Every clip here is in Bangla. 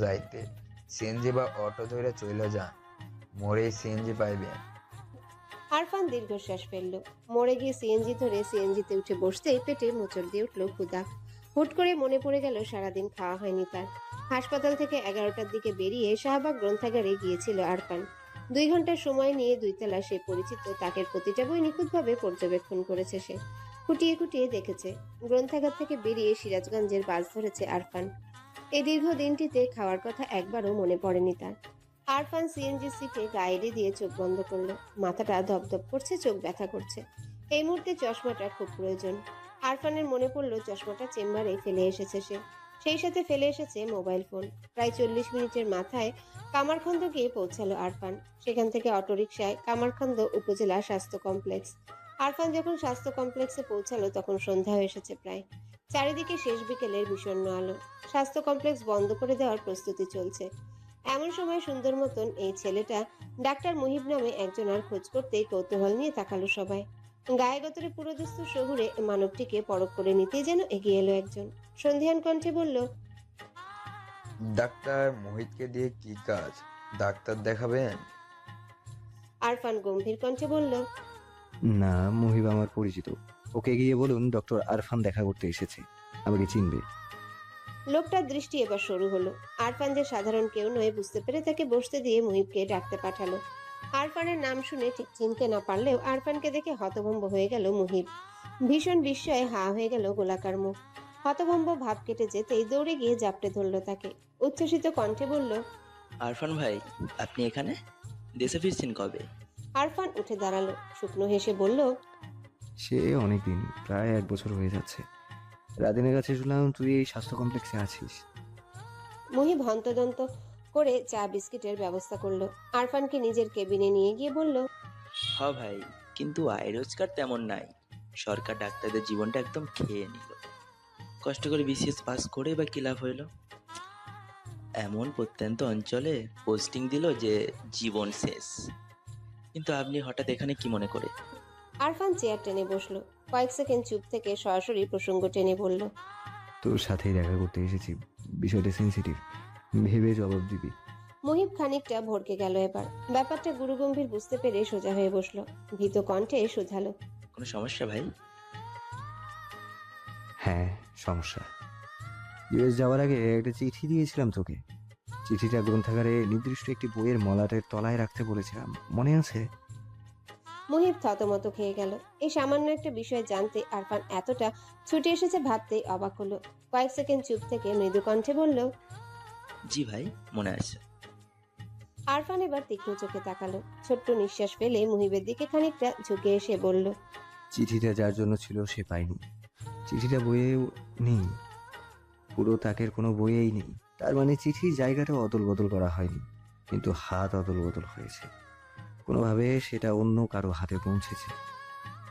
যাইতে। সিএনজি বা অটো ধরে চইল যান। মোড়েই সিএনজি পাইবেন। আরফান দীর্ঘশ্বাস ফেলল। মরে গিয়ে সিএনজি ধরে সিএনজিতে উঠে বসতেই পেটে মোচড় দিয়ে উঠল ক্ষুদা হুট করে মনে পড়ে গেল সারাদিন খাওয়া হয়নি তার। হাসপাতাল থেকে এগারোটার দিকে বেরিয়ে শাহবাগ গ্রন্থাগারে গিয়েছিল আরফান। দুই ঘণ্টার সময় নিয়ে দুইতলা সে পরিচিত, তাকের প্রতিটা বই নিখুঁতভাবে পর্যবেক্ষণ করেছে সে। খুঁটিয়ে খুঁটিয়ে দেখেছে। গ্রন্থাগার থেকে বেরিয়ে সিরাজগঞ্জের বাস ধরেছে আরফান। এই দীর্ঘ দিনটিতে খাওয়ার কথা একবারও মনে পড়েনি তার। আরফান সিএনজি সিটে গায়েরি দিয়ে চোখ বন্ধ করল। মাথাটা ধপধপ করছে, চোখ ব্যথা করছে। এই মুহূর্তে চশমাটা খুব প্রয়োজন। আরফানের মনে পড়ল, চশমাটা চেম্বারে ফেলে এসেছে সে। সেই সাথে ফেলে এসেছে মোবাইল ফোন। প্রায় চল্লিশ মিনিটের মাথায় কামারখন্দ গিয়ে পৌঁছালো আরফান। সেখান থেকে অটোরিকশায় কামারখন্দ উপজেলা স্বাস্থ্য কমপ্লেক্স। আরফান যখন স্বাস্থ্য কমপ্লেক্সে পৌঁছালো তখন সন্ধ্যা হয়ে এসেছে প্রায়। চারিদিকে শেষ বিকেলের বিষণ্ণ আলো। স্বাস্থ্য কমপ্লেক্স বন্ধ করে দেওয়ার প্রস্তুতি চলছে। এমন সময় সুন্দর মতন এই ছেলেটা ডাক্তার মুহিব নামে একজন আর খোঁজ করতেই কৌতূহল নিয়ে তাকালো সবাই। গায়ে গতরে পুরোদস্ত শহুরে মানবটিকে পরখ করে নিতেই যেন এগিয়ে এলো একজন। সন্ধিয়ান কণ্ঠে বলল ডাক্তার মোহিতকে দিয়ে কি কাজ? ডাক্তার দেখাবেন? আরফান গম্ভীর কণ্ঠে বলল না মহিব আমার পরিচিত। ওকে গিয়ে বলুন ডক্টর আরফান দেখা করতে এসেছে। আমাকে চিনবে। লোকটার দৃষ্টি এবার শুরু হলো। আরফান যে সাধারণ কেউ নয় বুঝতে পেরে তাকে বসতে দিয়ে মুহিবকে ডাকতে পাঠালো। আরফানের নাম শুনে ঠিক চিনতে না পারলেও আরফানকে দেখে হতভম্ব হয়ে গেল মুহিব। ভীষণ বিস্ময়ে হা হয়ে গেল গোলাকার মুখ। হতভম্ব ভাব কেটে যেতেই দৌড়ে গিয়ে জাপটে ধরল তাকে। উচ্ছ্বসিত কণ্ঠে বলল আরফান ভাই আপনি এখানে? দেশে ফিরছেন কবে? আরফান উঠে দাঁড়াল শুকনো হেসে বলল সে অনেকদিন প্রায় এক বছর হয়ে যাচ্ছে। রাদিনের কাছে শুনলাম তুই এই স্বাস্থ্য কমপ্লেক্সে আছিস। মহি হন্তদন্ত করে চা বিস্কিটের ব্যবস্থা করল। আরফানকে নিজের কেবিনে নিয়ে গিয়ে বলল হ ভাই কিন্তু আয় রোজগার তেমন নাই। সরকার ডাক্তারদের জীবনটা একদম খেয়ে নিল। কষ্ট করে বিসিএস পাস করে বা কি লাভ হইল? এমন প্রত্যন্ত অঞ্চলে পোস্টিং দিল যে জীবন শেষ। কিন্তু আপনি হঠাৎ এখানে কি মনে করে? আরফান চেয়ার টেনে বসল। কয়েক সেকেন্ড চুপ থেকে সরাসরি প্রসঙ্গ টেনে বলল তোর সাথেই দেখা করতে এসেছি। বিষয়টা সেন্সিটিভ ভেবে জবাব দিবি। মুহিব খানিকটা ভরকে গেল এবার। ব্যাপারটা গুরুগম্ভীর বুঝতে পেরে সোজা হয়ে বসল। ভীত কণ্ঠে শুধালো কোনো সমস্যা ভাই? হ্যাঁ সমস্যা। ইউএস যাওয়ার আগে একটা চিঠি দিয়েছিলাম তোকে। চিঠিটা গ্রন্থাগারে নির্দিষ্ট একটি বইয়ের মলাটের তলায় রাখতে বলেছিলাম। মনে আছে? মুহিব থতমত খেয়ে গেল। এই সামান্য একটা বিষয় জানতে আরফান এতটা ছুটে এসেছে ভাবতেই অবাক হলো। কয়েক সেকেন্ড চুপ থেকে মৃদু কণ্ঠে বলল জি ভাই মনে আছে। আরফান এবার তীক্ষ্ণ চোখে তাকালো। ছোট্ট নিঃশ্বাস ফেলে মুহিবের দিকে খানিকটা ঝুঁকে এসে বলল চিঠিটা যার জন্য ছিল সে পায়নি। চিঠিটা বইয়েও নেই। পুরো তাকের কোনো বইয়েই নেই। তার মানে চিঠির জায়গাটা অদল বদল করা হয়নি, কিন্তু হাত অদল বদল হয়েছে। কোনোভাবে সেটা অন্য কারও হাতে পৌঁছেছে।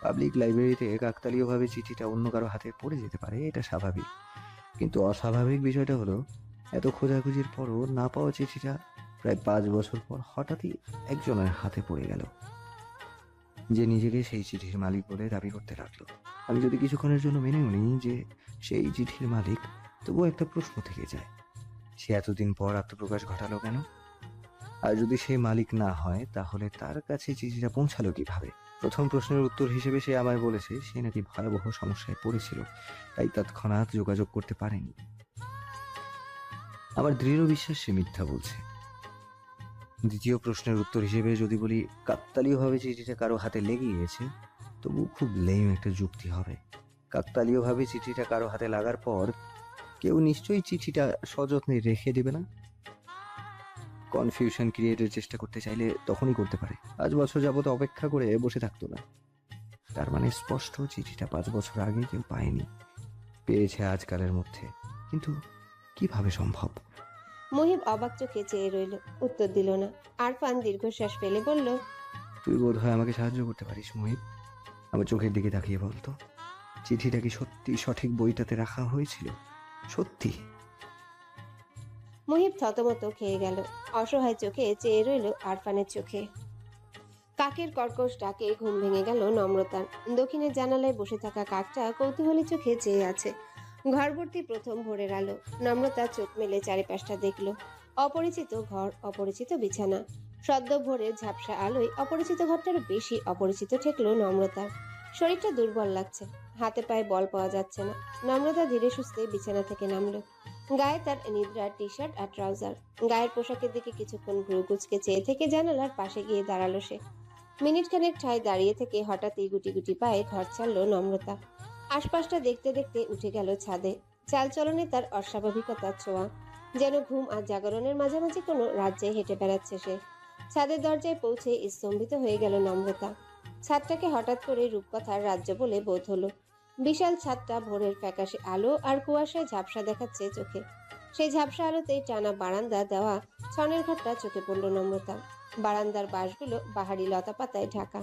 পাবলিক লাইব্রেরিতে কাকতালীয়ভাবে চিঠিটা অন্য কারও হাতে পড়ে যেতে পারে, এটা স্বাভাবিক। কিন্তু অস্বাভাবিক বিষয়টা হলো, এত খোঁজাখুঁজির পরও না পাওয়া চিঠিটা প্রায় পাঁচ বছর পর হঠাৎই একজনের হাতে পড়ে গেল। যে নিজেকে সেই চিঠির মালিক বলে দাবি করতে লাগল। আমি যদি কিছুক্ষণের জন্য মেনেও নিই যে সেই চিঠির মালিক, তবুও একটা প্রশ্ন থেকে যায়। সে এতদিন পর আত্মপ্রকাশ ঘটালো কেন? আর যদি সে মালিক না হয়, তাহলে তার কাছে চিঠিটা পৌঁছালো কীভাবে? প্রথম প্রশ্নের উত্তর হিসেবে সে আমায় বলেছে, সে নাকি ভয়াবহ সমস্যায় পড়েছিল। তাই তৎক্ষণাৎ যোগাযোগ করতে পারেনি। আমার দৃঢ় বিশ্বাস সে মিথ্যা বলছে। দ্বিতীয় প্রশ্নের উত্তর হিসেবে যদি বলি, কাকতালীয়ভাবে চিঠিটা কারও হাতে লেগে গিয়েছে তবু খুব লেম একটা যুক্তি হবে। কাকতালীয়ভাবে চিঠিটা কারও হাতে লাগার পর কেউ নিশ্চয়ই চিঠিটা সযত্নে রেখে দেবে না? কনফিউশন ক্রিয়েটের চেষ্টা করতে চাইলে তখনই করতে পারে। পাঁচ বছর যাবত অপেক্ষা করে বসে থাকতো না। তার মানে স্পষ্ট চিঠিটা পাঁচ বছর আগে কেউ পায়নি। পেয়েছে আজকালের মধ্যে। কিন্তু কীভাবে সম্ভব? মুহিব অবাক চোখে চেয়ে রইল উত্তর দিল না। আর আরফান দীর্ঘশ্বাস ফেলে বলল তুই বোধ হয় আমাকে সাহায্য করতে পারিস মোহিত আমার চোখের দিকে তাকিয়ে বলতো চিঠিটা কি সত্যি সঠিক বইটাতে রাখা হয়েছিল? সত্যি? মুহিব থতমত খেয়ে গেল। অসহায় চোখে চেয়ে রইল আরফানের চোখে। কাকের কর্কশ ডাকে ঘুম ভেঙে গেল নম্রতার। দক্ষিণের জানালায় বসে থাকা কাকটা কৌতূহলী চোখে চেয়ে আছে। ঘর ভর্তি প্রথম ভোরের আলো। নম্রতা চোখ মেলে চারিপাশটা দেখল। অপরিচিত ঘর, অপরিচিত বিছানা। সদ্য ভোরের ঝাপসা আলোয় অপরিচিত ঘরটার বেশি অপরিচিত ঠেকলো নম্রতা শরীরটা দুর্বল লাগছে। হাতে পায়ে বল পাওয়া যাচ্ছে না। নম্রতা ধীরে সুস্থে বিছানা থেকে নামলো। গায়ে তার নিদ্রার টি শার্ট আর ট্রাউজার। গায়ের পোশাকের দিকে কিছুক্ষণ ভ্রু কুচকে চেয়ে থেকে জানালার পাশে গিয়ে দাঁড়াল সে। মিনিট খানেক ঠায় দাঁড়িয়ে থেকে হঠাৎই গুটি গুটি পায়ে ঘর ছাড়লো নম্রতা। আশপাশটা দেখতে দেখতে উঠে গেল ছাদে। চালচলনে তার অস্বাভাবিকতার ছোঁয়া। যেন ঘুম আর জাগরণের মাঝামাঝি কোনো রাজ্যে হেঁটে বেড়াচ্ছে সে। ছাদের দরজায় পৌঁছে স্তম্ভিত হয়ে গেল নম্রতা। ছাদটাকে হঠাৎ করে রূপকথার রাজ্য বলে বোধ হলো। বিশাল ছাদটা ভোরের ফ্যাকাশে আলো আর কুয়াশায় ঝাপসা দেখাচ্ছে চোখে। সেই ঝাপসা আলোতেই টানা বারান্দা দেওয়া ছনের ঘরটা চোখে পড়ল নম্রতা। বারান্দার বাঁশগুলো বাহারি লতা পাতায় ঢাকা।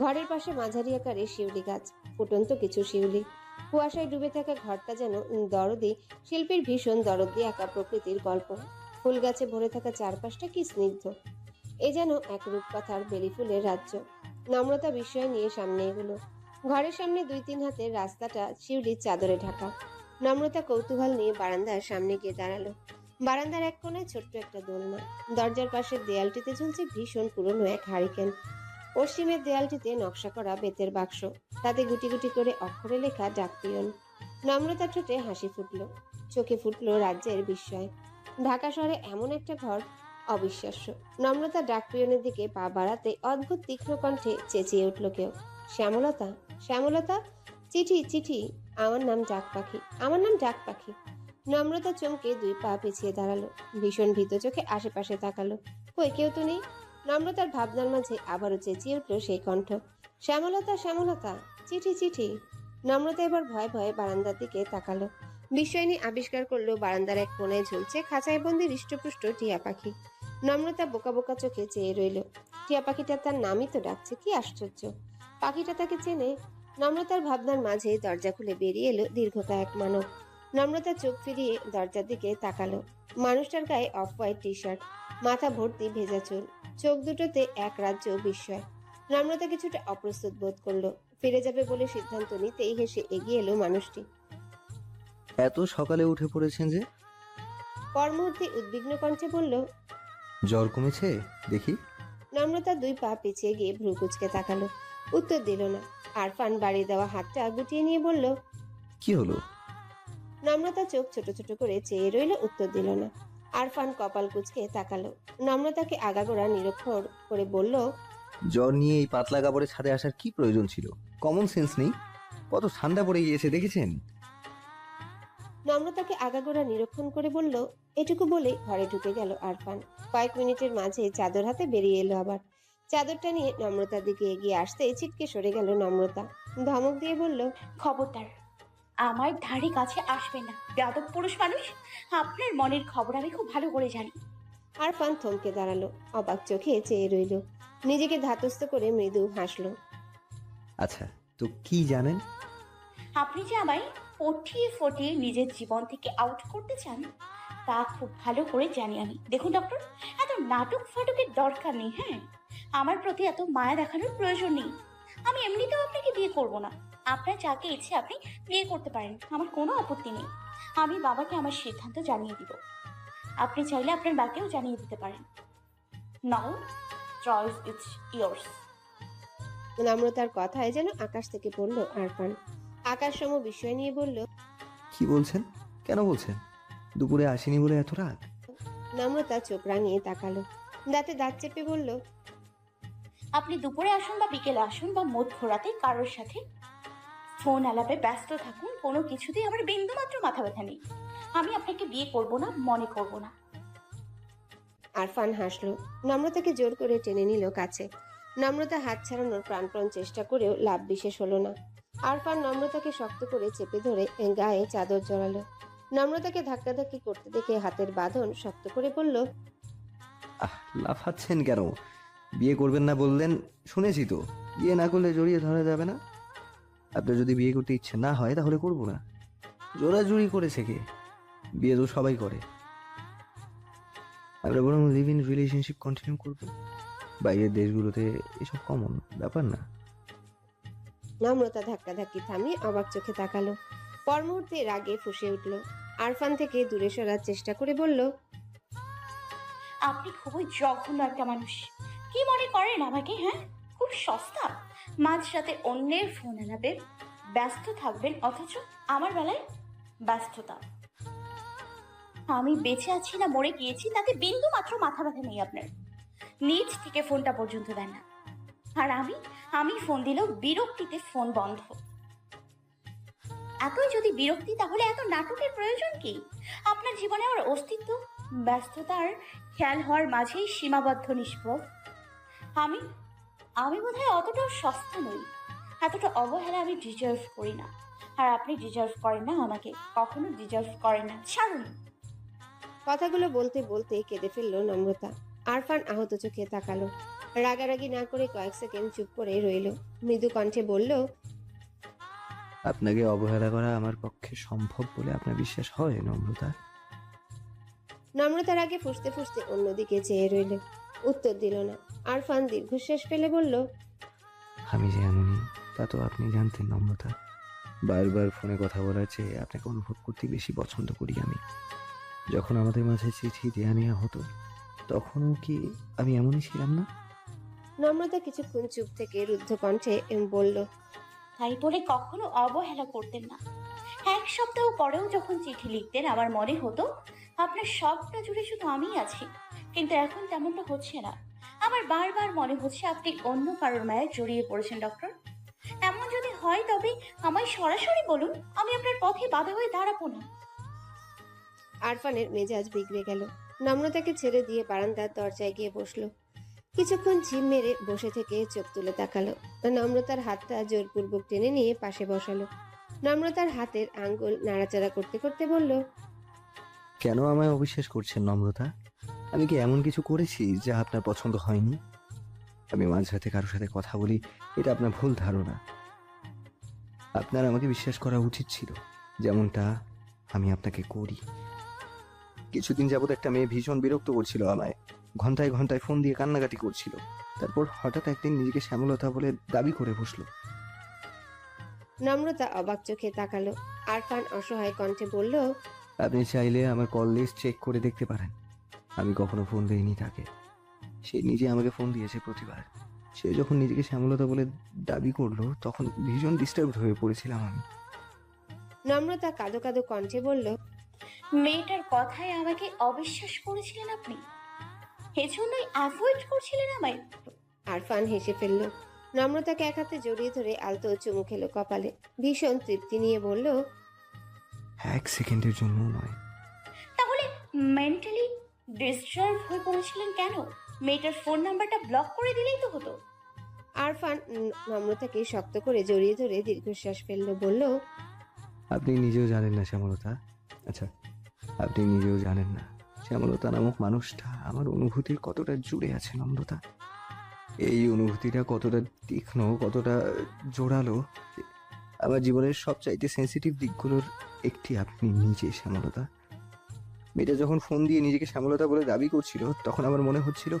ঘরের পাশে মাঝারি আকারে শিউলি গাছ, ফুটন্ত কিছু শিউলি। কুয়াশায় ডুবে থাকা ঘরটা যেন দরদি, শিল্পীর ভীষণ দরদ দিয়ে আঁকা প্রকৃতির গল্প। ফুল গাছে ভরে থাকা চারপাশটা কি স্নিগ্ধ। এ যেন এক রূপকথার বেলি ফুলের রাজ্য। নম্রতা বিষয় নিয়ে সামনে এগুলো। ঘরের সামনে দুই তিন হাতের রাস্তাটা শিউলির চাদরে ঢাকা। নম্রতা কৌতূহল নিয়ে বারান্দার সামনে গিয়ে দাঁড়াল। বারান্দার এক কোণায় ছোট্ট একটা দোলনা। দরজার পাশের দেয়ালটিতে ঝুলছে ভীষণ পুরনো এক হারিকেন। পশ্চিমের দেয়ালটিতে নকশা করা বেতের বাক্স। তাতে গুটি গুটি করে অক্ষরে লেখা ডাকপিয়ন নম্রতা ঠোঁটে হাসি ফুটল। চোখে ফুটল রাজ্যের বিস্ময়। ঢাকা শহরে এমন একটা ঘর অবিশ্বাস্য। নম্রতা ডাকপিয়নের দিকে পা বাড়াতে অদ্ভুত তীক্ষ্ণ কণ্ঠে চেঁচিয়ে উঠল কেউ। শ্যামলতা শ্যামলতা, চিঠি চিঠি, আমার নাম ডাক পাখি, আমার নাম ডাক পাখি। নম্রতা চমকে দুই পা পিছিয়ে দাঁড়াল, ভীষণ ভীত চোখে আশেপাশে তাকালো। কই, কেউ তো নেই? নম্রতার ভাবনার মাঝে আবারও চেঁচিয়ে উঠল সেই কণ্ঠ। শ্যামলতা শ্যামলতা, চিঠি চিঠি। নম্রতা এবার ভয়ে ভয়ে বারান্দার দিকে তাকালো। বিস্ময়নী আবিষ্কার করল, বারান্দার এক কোণায় ঝুলছে খাঁচায় বন্দি হৃষ্টপুষ্ট টিয়া পাখি। নম্রতা বোকা বোকা চোখে চেয়ে রইল, টিয়া পাখিটা তার নামই তো ডাকছে, কি আশ্চর্য! পাখিটা তাকে চেনে। নম্রতার ভাবনার মাঝে দরজা খুলে বেরিয়ে এলো দীর্ঘকায় এক মানব। নম্রতা চোখ ফিরিয়ে দরজার দিকে তাকালো। মানুষটার গায়ে অফ হোয়াইট টি শার্ট মাথা ভর্তি ভেজা চুল চোখ দুটোতে এক রাজ্য বিস্ময়। নম্রতা কিছুটা অপ্রস্তুত বোধ করল। ফিরে যাবে বলে সিদ্ধান্ত নিতেই হেসে এগিয়ে এলো মানুষটি। এত সকালে উঠে পড়েছেন যে? পর মুহূর্তে উদ্বিগ্ন কণ্ঠে বলল জ্বর কমেছে? দেখি। নম্রতা দুই পা পিছিয়ে গিয়ে ভ্রু কুচকে তাকালো। উত্তর দিল না। আরফান বাড়িয়ে দেওয়া হাতটা গুটিয়ে নিয়ে বলল কি হলো? নম্রতা চোখ ছোট ছোট করে চেয়ে রইল উত্তর দিল না। আরফান কপাল কুচকে তাকালো। নম্রতাকে আগাগোড়া নিরক্ষর করে বলল জ্বর নিয়ে এই পাতলা কাপড়ে ছাদে আসার কি প্রয়োজন ছিল? কমন সেন্স নেই? কত ঠান্ডা পড়ে গিয়েছে দেখেছেন? নম্রতাকে আগাগোড়া নিরীক্ষণ করে বলল এটুকু বলে ঘরে ঢুকে গেল আরফান। কয়েক মিনিটের মাঝে চাদর হাতে বেরিয়ে এলো আবার। চাদরটা নিয়ে নম্রতার দিকে এগিয়ে আসতে ছিটকে সরে গেল নম্রতা। ধমক দিয়ে বলল খবরদার আমার ধারে কাছে আসবে না। যাদব পুরুষ মানুষ আপনার মনের খবর আমি খুব ভালো করে জানি। আরফান থমকে দাঁড়াল অবাক চোখে চেয়ে রইল। নিজেকে ধাতস্থ করে মৃদু হাসলো। আচ্ছা তো কি জানেন? আপনি যে আমায় ফটিয়ে ফটিয়ে নিজের জীবন থেকে আউট করতে চান তা খুব ভালো করে জানি আমি। দেখুন ডক্টর এত নাটক ফাটকের দরকার নেই হ্যাঁ? আমার প্রতি এত মায়া দেখানোর প্রয়োজন নেই। আমি এমনিতেও আপনাকে বিয়ে করব না। আপনার যাকে ইচ্ছে আপনি বিয়ে করতে পারেন আমার কোনো আপত্তি নেই। আমি বাবাকে আমার সিদ্ধান্ত জানিয়ে দিব। আপনি চাইলে আপনার বাকেও জানিয়ে দিতে পারেন। নাও চয়েস ইটস ইয়ার্স নম্রতার কথায় যেন আকাশ থেকে পড়ল আরফান আকাশ সম বিষয় নিয়ে বলল কি বলছেন? কেন বলছেন? দুপুরে আসেনি বলে এত রাত? নম্রতা চোখ রাঙিয়ে তাকালো। দাঁতে দাঁত চেপে বলল আপনি দুপুরে আসুন বা বিকেলে আসুন বা মদ ঘোরাতে কারোর সাথে ফোন আলাপে ব্যস্ত থাকুন কোনো কিছুতেই আমার বিন্দু মাত্র মাথা ব্যথা নেই। আমি আপনাকে বিয়ে করব না মনে করব না। আরফান হাসলো। নম্রতাকে জোর করে টেনে নিল কাছে। নম্রতা হাত ছাড়ানোর প্রাণপণ চেষ্টা করেও লাভ বিশেষ হলো না। আরফান নম্রতাকে শক্ত করে চেপে ধরে গায়ে চাদর জড়ালো। নম্রতাকে ধাক্কাধাক্কি করতে দেখে হাতের বাঁধন শক্ত করে বলল আহ লাফাচ্ছেন কেন? বিয়ে করবেন না বললেন শুনেছি তো। বিয়ে না করলে জড়িয়ে ধরা যাবে না। আপনার যদি বিয়ে করতে ইচ্ছে না হয় তাহলে করব না। জোরাজুরি করেছে কে? বিয়ে তো সবাই করে। আমরা বরং লিভ ইন রিলেশনশিপ কন্টিনিউ করব। বাইরের দেশগুলোতে এসব কমন ব্যাপার না। নম্রতা ধাক্কাধাক্কি থামিয়ে অবাক চোখে তাকালো। পর মুহূর্তে রাগে ফুসে উঠল। আরফান থেকে দূরে সরার চেষ্টা করে বলল আপনি খুবই জঘন্য একটা মানুষ। কি মনে করেন আমাকে হ্যাঁ? খুব সস্তা। মাঝরাতে অন্যের ফোন আলাপে ব্যস্ত থাকবেন, অথচ আমার বেলায় ব্যস্ততা। আমি বেঁচে আছি না মরে গিয়েছি, তাতে বিন্দু মাত্র মাথা ব্যথা নেই আপনার। নিজ থেকে ফোনটা পর্যন্ত দেন না। আর আমি আমি ফোন দিলেও বিরক্তিতে ফোন বন্ধ। এতই যদি বিরক্তি, তাহলে এত নাটকের প্রয়োজন কি? আপনার জীবনে আমার অস্তিত্ব, ব্যস্ততার খেয়াল হওয়ার মাঝেই সীমাবদ্ধ নিষ্প্রভ আমি? আমি বোধহয় অতটাও সস্তা নই। এতটা অবহেলা আমি ডিজার্ভ করি না। আর আপনি ডিজার্ভ করেন না আমাকে। কখনো ডিজার্ভ করেন না। ছাড়ুন। কথাগুলো বলতে বলতে কেঁদে ফেলল নম্রতা। আরফান আহত চোখে তাকালো। রাগারাগি না করে কয়েক সেকেন্ড চুপ করে রইল। মৃদু কণ্ঠে বলল আপনাকে অবহেলা করা আমার পক্ষে সম্ভব বলে আপনার বিশ্বাস হয় নম্রতা? নম্রতার আগে ফুসতে ফুসতে অন্যদিকে চেয়ে রইল। উত্তর দিল না। আরফান দীর্ঘশ্বাস ফেলে বলল আমি যে এমনই তা তো আপনি জানতেন নম্রতা বারবার ফোনে কথা বলার চেয়ে আপনাকে অনুভব করতে বেশি পছন্দ করি আমি। যখন আমাদের মাঝে চিঠি দেয়া নেওয়া হতো তখনও কি আমি এমনই ছিলাম না? নম্রতা কিছুক্ষণ চুপ থেকে রুদ্ধ কণ্ঠে এম বলল তাই বলে কখনো অবহেলা করতেন না। এক সপ্তাহ পরেও যখন চিঠি লিখতেন আমার মনে হতো আপনার সবটা জুড়ে শুধু আমিই আছি। কিন্তু এখন তেমনটা হচ্ছে না। আমার বারবার মনে হচ্ছে আপনি অন্য কারোর মায়ায় জড়িয়ে পড়েছেন ডক্টর। এমন যদি হয় তবে আমায় সরাসরি বলুন আমি আপনার পথে বাধা হয়ে দাঁড়াবো না। আরফানের মেজাজ বিগড়ে গেল। নম্রতাকে ছেড়ে দিয়ে বারান্দার দরজায় গিয়ে বসল। কিছুক্ষণ ঝিম মেরে বসে থেকে চোখ তুলে তাকালো। নম্রতার হাতটা জোরপূর্বক টেনে নিয়ে পাশে বসালো। নম্রতার হাতের আঙ্গুল নাড়াচাড়া করতে করতে বলল কেন আমায় অবিশ্বাস করছেন নম্রতা? আমি কি এমন কিছু করেছি যা আপনার পছন্দ হয়নি? আমি মাঝরাতে কারোর সাথে কথা বলি এটা আপনার ভুল ধারণা। আপনার আমাকে বিশ্বাস করা উচিত ছিল যেমনটা আমি আপনাকে করি। কিছুদিন যাবত একটা মেয়ে ভীষণ বিরক্ত করছিল আমায়। ঘন্টায় ঘন্টায় ফোন দিয়ে কান্নাকাটি করছিল। তারপর হঠাৎ একদিন নিজেকে শ্যামলতা বলে দাবি করে বসল। নম্রতা অবাক চোখে তাকালো। আরফান অসহায় কণ্ঠে বলল আপনি চাইলে আমার কল লিস্ট চেক করে দেখতে পারেন। আমি কখনো ফোন দিইনি তাকে। সে নিজে আমাকে ফোন দিয়েছে প্রতিবার। সে যখন নিজেকে শ্যামলতা বলে দাবি করল তখন ভীষণ ডিস্টার্বড হয়ে পড়েছিলাম আমি। নম্রতা কাদো কাদো কণ্ঠে বলল মেয়েটার কথায় আমাকে অবিশ্বাস করেছিলেন আপনি? এজন্যই অ্যাভয়েড করছিলেন আমায়? আরফান হেসে ফেলল। নম্রতাকে এক হাতে জড়িয়ে ধরে আলতো চুমু খেলো কপালে। ভীষণ তৃপ্তি নিয়ে বলল এক সেকেন্ডের জন্য নয়। তাহলে মেন্টালি ডিস্টার্ব হয়ে পড়েছিলেন কেন? মেয়েটার ফোন নাম্বারটা ব্লক করে দিলেই তো হতো। আরফান নম্রতাকে শক্ত করে জড়িয়ে ধরে দীর্ঘশ্বাস ফেলল বলল আপনি নিজেও জানেন না শ্যামলতা। আচ্ছা আপনি নিজেও জানেন না শ্যামলতা নামক মানুষটা আমার অনুভূতির কতটা জুড়ে আছে নম্রতা এই অনুভূতিটা কতটা তীক্ষ্ণ কতটা জোরালো আমার জীবনের সবচাইতে সেন্সিটিভ দিকগুলোর একটি আপনি নিজে শ্যামলতা। মেয়েটা যখন ফোন দিয়ে নিজেকে শ্যামলতা বলে দাবি করছিল, তখন আমার মনে হচ্ছিল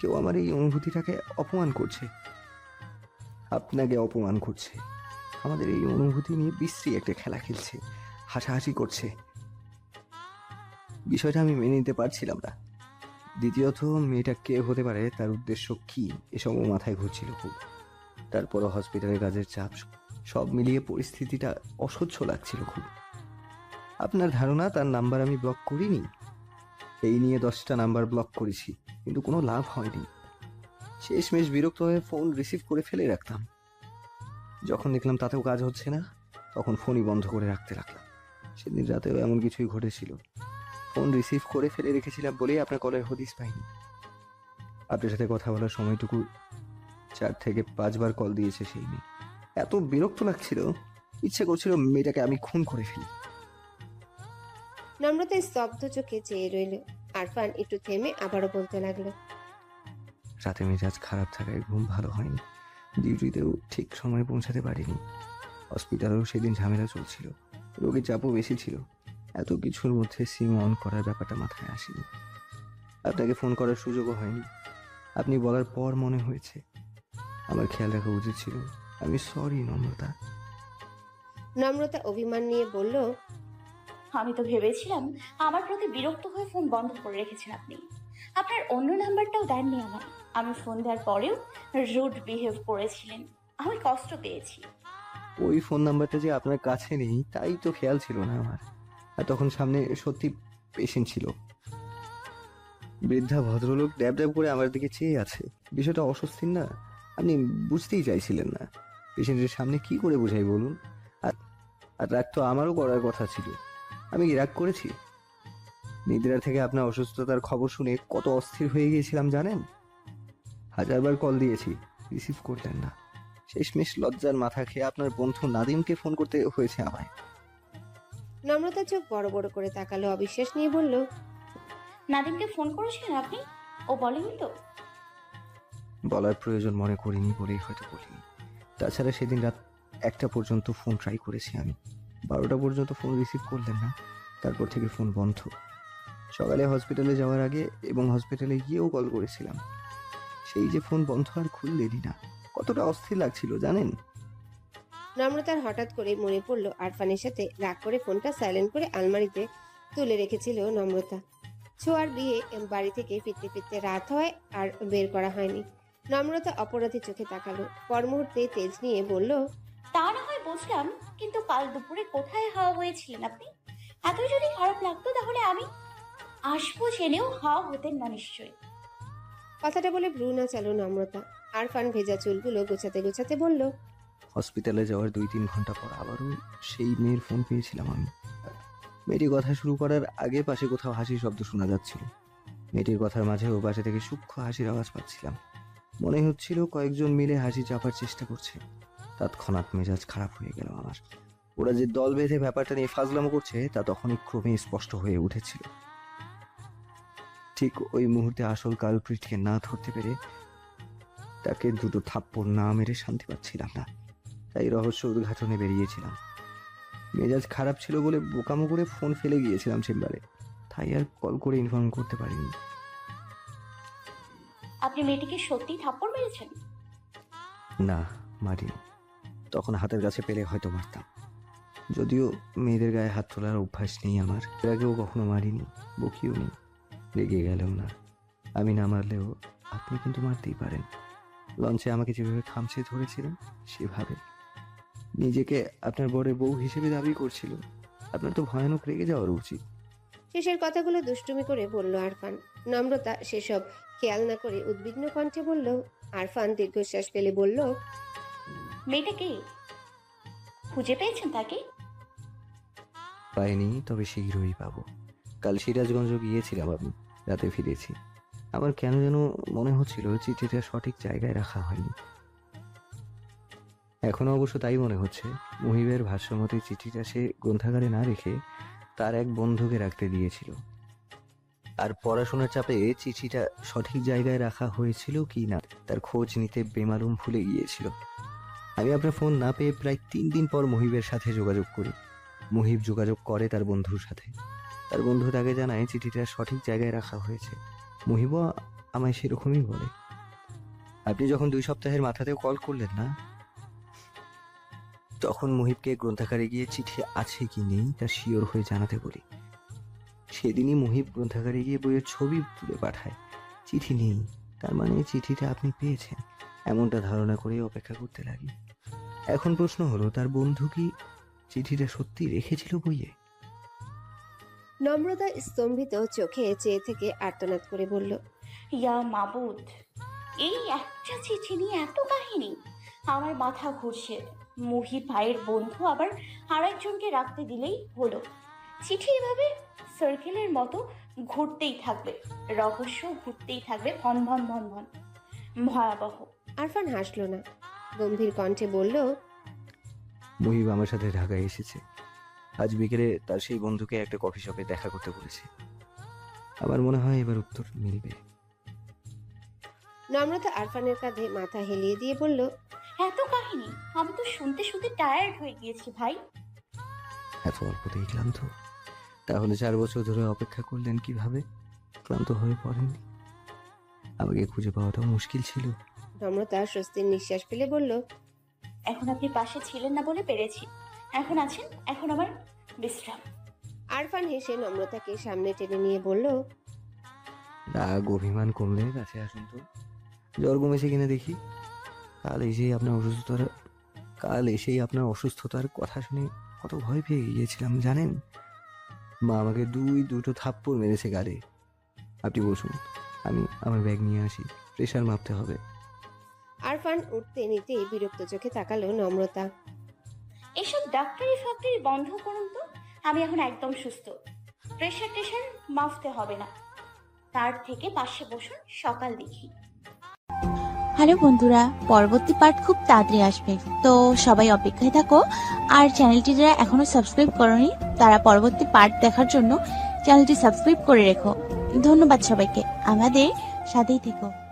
কেউ আমার এই অনুভূতিটাকে অপমান করছে। আপনাকে অপমান করছে। আমাদের এই অনুভূতি নিয়ে বিশ্রী একটা খেলা খেলছে, হাসাহাসি করছে। বিষয়টা আমি মেনে নিতে পারছিলাম না। দ্বিতীয়ত, মেয়েটা কে হতে পারে, তার উদ্দেশ্য কি এসবও মাথায় ঘুরছিল খুব। তারপরও হসপিটালের কাজের চাপ, সব মিলিয়ে পরিস্থিতিটা অসহ্য লাগছিল খুব। আপনার ধারণা, তার নাম্বার আমি ব্লক করিনি। এই নিয়ে দশটা নাম্বার ব্লক করেছি, কিন্তু কোনো লাভ হয়নি। শেষমেশ বিরক্ত হয়ে ফোন রিসিভ করে ফেলে রাখতাম যখন দেখলাম তাতেও কাজ হচ্ছে না, তখন ফোনই বন্ধ করে রাখতে রাখলাম সেদিন রাতেও এমন কিছুই ঘটেছিল। ফোন রিসিভ করে ফেলে রেখেছিলাম বলেই আপনার কলের হদিস পাইনি। আপনার সাথে কথা বলার সময়টুকু চার থেকে পাঁচবার কল দিয়েছে সেই মেয়ে। এত বিরক্ত লাগছিল, ইচ্ছে করছিল মেয়েটাকে আমি খুন করে ফেলি। নম্রতা স্তব্ধ চোখে চেয়ে রইল। আরফান একটু থেমে আবারও বলতে লাগল। রাতে মেজাজ খারাপ থাকায় ঘুম ভালো হয়নি। ডিউটিতেও ঠিক সময়ে পৌঁছাতে পারিনি। হসপিটালেও সেদিন ঝামেলা চলছিল। রোগীর চাপও বেশি ছিল। এত কিছুর মধ্যে সিম অন করার ব্যাপারটা মাথায় আসেনি। আপনাকে ফোন করার সুযোগও হয়নি। আপনি বলার পর মনে হয়েছে। আমার খেয়াল রাখা উচিত ছিল। আমি সরি নম্রতা। নম্রতা অভিমান নিয়ে বলল আমি তো ভেবেছিলাম আমার প্রতি বিরক্ত হয়ে ফোন বন্ধ করে রেখেছেন আপনি। আপনার অন্য নাম্বারটাও দেননি আমার আমি ফোন দেওয়ার পরেও রুড বিহেভ করেছিলেন। আমি কষ্ট পেয়েছি। ওই ফোন নাম্বারটা যে আপনার কাছে নেই, তাই তো খেয়াল ছিল না আমার। আর তখন সামনে সত্যি পেশেন্ট ছিল। বৃদ্ধা ভদ্রলোক ড্যাব ড্যাব করে আমার দিকে চেয়ে আছে। বিষয়টা অস্বস্তির না। আপনি বুঝতেই চাইছিলেন না। পেশেন্টের সামনে কি করে বোঝাই বলুন? আর রাগ তো আমারও করার কথা ছিল। আমি কি রাগ করেছি। নিদ্রা থেকে আপনার অসুস্থতার খবর শুনে কত অস্থির হয়ে গিয়েছিলাম জানেন? হাজারবার কল দিয়েছি রিসিভ করলেন না। শেষমেশ লজ্জার মাথা খেয়ে আপনার বন্ধু নাদিমকে ফোন করতে হয়েছে আমায়। নম্রতা চোখ বড় বড় করে তাকালো অবিশ্বাস নিয়ে বলল নাদিমকে ফোন করেছিলেন আপনি? ও বলেনি তো। বলার প্রয়োজন মনে করিনি বলেই হয়তো বলিনি। তাছাড়া সেদিন রাত একটা পর্যন্ত ফোন ট্রাই করেছি আমি। বারোটা পর্যন্ত ফোন রিসিভ করলেন না। তারপর থেকে ফোন বন্ধ। সকালে হসপিটালে যাওয়ার আগে এবং হসপিটালে গিয়েও কল করেছিলাম। সেই যে ফোন বন্ধ আর খুললেনই না কতটা অস্থির লাগছিল জানেন? নম্রতার হঠাৎ করে মনে পড়ল আরফানের সাথে রাগ করে ফোনটা সাইলেন্ট করে আলমারিতে তুলে রেখেছিল নম্রতা। ছোয়ার বিয়ে বাড়ি থেকে ফিরতে ফিরতে রাত হয় আর বের করা হয়নি। নম্রতা অপরাধী চোখে তাকালো। পর মুহূর্তে তেজ নিয়ে বলল তা না হয় বুঝলাম কিন্তু কাল দুপুরে কোথায় হাওয়া হয়েছিলেন আপনি? এতই যদি খারাপ লাগতো তাহলে আমি আসব জেনেও হাওয়া হতেন না নিশ্চয়ই। কথাটা বলে ভ্রু না চালো নম্রতা। আরফান ভেজা চুলগুলো গোছাতে গোছাতে বলল হসপিটালে যাওয়ার দুই তিন ঘণ্টা পর আবারও সেই মেয়ের ফোন পেয়েছিলাম আমি। মেয়েটি কথা শুরু করার আগে পাশে কোথাও হাসির শব্দ শোনা যাচ্ছিল। মেয়েটির কথার মাঝে ও পাশে থেকে সূক্ষ্ম হাসির আওয়াজ পাচ্ছিলাম। মনে হচ্ছিল কয়েকজন মিলে হাসি চাপার চেষ্টা করছে। তৎক্ষণাৎ মেজাজ খারাপ হয়ে গেল আমার। ওরা যে দল বেঁধে ব্যাপারটা নিয়ে ফাজলামো করছে তা তখনই ক্রমে স্পষ্ট হয়ে উঠেছিল। ঠিক ওই মুহূর্তে আসল কালপ্রিটকে না ধরতে পেরে তাকে দুটো থাপ্পড় না মেরে শান্তি পাচ্ছিলাম না। তাই রহস্য উদ্ঘাটনে বেরিয়েছিলাম। মেজাজ খারাপ ছিল বলে বোকামো করে ফোন ফেলে গিয়েছিলাম চেম্বারে। তাই আর কল করে ইনফর্ম করতে পারিনি। আপনি মেয়েটিকে সত্যি থাপ্পড় মেরেছেন? না মারিনি। তখন হাতের কাছে পেলে হয়তো মারতাম। যদিও মেয়েদের গায়ে হাত তোলার অভ্যাস নেই আমার। এর আগেও কখনো মারিনি, বকিও নেই, রেগে গেলেও না। আমি না মারলেও আপনি কিন্তু মারতেই পারেন। লঞ্চে আমাকে যেভাবে খামছে ধরেছিলেন, সেভাবে। নিজেকে আপনার বরের বউ হিসেবে দাবি করছিল। আপনার তো ভয়ানক রেগে যাওয়ার উচিত। শেষের কথাগুলো দুষ্টুমি করে বলল আরফান। নম্রতা, সেসব খেয়াল না করে উদ্বিগ্ন কণ্ঠে বলল, আরফান দীর্ঘশ্বাস ফেলে বলল মেয়েটা কে খুঁজে পেয়েছেন তাকে? পাইনি, তবে শীঘ্রই পাবো। কাল সিরাজগঞ্জ গিয়েছিলাম আমি, রাতে ফিরেছি। আমার কেন যেন মনে হচ্ছিল চিঠিটা সঠিক জায়গায় রাখা হয়নি। এখনও অবশ্য তাই মনে হচ্ছে, মুহিবের ভাষ্যমতে চিঠিটা সে গ্রন্থাগারে না রেখে তার এক বন্ধুকে রাখতে দিয়েছিল। আর পড়াশোনার চাপে চিঠিটা সঠিক জায়গায় রাখা হয়েছিল কি না, তার খোঁজ নিতে বেমালুম ভুলে গিয়েছিল। আমি আপনার ফোন না পেয়ে প্রায় তিন দিন পর মহিবের সাথে যোগাযোগ করি। মুহিব যোগাযোগ করে তার বন্ধুর সাথে। তার বন্ধু তাকে জানায় চিঠিটা সঠিক জায়গায় রাখা হয়েছে। মুহিবও আমায় সেরকমই বলে। আপনি যখন দুই সপ্তাহের মাথাতেও কল করলেন না, তখন মুহিবকে গ্রন্থাগারে গিয়ে চিঠি আছে কি নেই তা শিওর হয়ে জানাতে বলি। সেদিনই মহিব গ্রন্থাগারে গিয়ে বইয়ের ছবি তুলে পাঠায়। চিঠি নেই, তার মানে চিঠিটা আপনি পেয়েছেন। এমনটা ধারণা করে অপেক্ষা করতে লাগি। এখন প্রশ্ন হলো তার বন্ধু কি চিঠিটা সত্যি রেখেছিল বইয়ে? নম্রতা স্তম্ভিত চোখে চেয়ে থেকে আর্তনাদ করে বলল ইয়া মাবুদ এই একটা চিঠি নিয়ে এত কাহিনী। আমার মাথা ঘুরছে। মুহি ভাইয়ের বন্ধু আবার আরেকজনকে রাখতে দিলেই হলো। চিঠি এভাবে সার্কেলের মতো ঘুরতেই থাকবে। রহস্য ঘুরতেই থাকবে ভন ভন ভন ভন। ভয়াবহ। আরফান হাসল না। গম্ভীর কণ্ঠে বলল মুহিব আমার সাথে ঢাকায় এসেছে। আজ বিকেলে তার সেই বন্ধুকে একটা কফি শপে দেখা করতে বলেছে। আমার মনে হয় এবার উত্তর মিলবে। নম্রতা আরফানের কাঁধে মাথা হেলিয়ে দিয়ে বলল এত কাহিনী আমি তো শুনতে শুনতে টায়ার্ড হয়ে গিয়েছি ভাই। এত অল্পতেই ক্লান্ত। তাহলে চার বছর ধরে অপেক্ষা করলেন কীভাবে? ক্লান্ত হয়ে পড়েননি? আমাকে খুঁজে পাওয়াটাও মুশকিল ছিল। নম্রতা স্বস্তির নিঃশ্বাস ফেলে বলল এখন আপনি পাশে ছিলেন না বলে পেরেছি। এখন আছেন এখন আমার বিশ্রাম। আরফান হেসে নম্রতাকে সামনে টেনে নিয়ে বলল রাগ অভিমান কমলে কাছে আসুন তো। জ্বর কমেছে কিনা দেখি। কাল এসেই আপনার অসুস্থতার কাল এসেই আপনার অসুস্থতার কথা শুনে কত ভয় পেয়ে গিয়েছিলাম জানেন? মা আমাকে দুই দুটো থাপ্পড় মেরেছে গালে। আপনি বসুন আমি আমার ব্যাগ নিয়ে আসি প্রেশার মাপতে হবে। আরফান উঠতে নিতেই বিরক্ত চোখে তাকালো নম্রতা। এসব ডাক্তারি ফাক্তারি বন্ধ করুন তো। আমি এখন একদম সুস্থ। প্রেশার টেশার মাফতে হবে না। তার থেকে পাশে বসুন সকাল দেখি। হ্যালো বন্ধুরা পরবর্তী পার্ট খুব তাড়াতাড়ি আসবে। তো সবাই অপেক্ষায় থাকো। আর চ্যানেলটি যারা এখনও সাবস্ক্রাইব করনি তারা পরবর্তী পার্ট দেখার জন্য চ্যানেলটি সাবস্ক্রাইব করে রেখো। ধন্যবাদ সবাইকে। আমাদের সাথেই থেকো।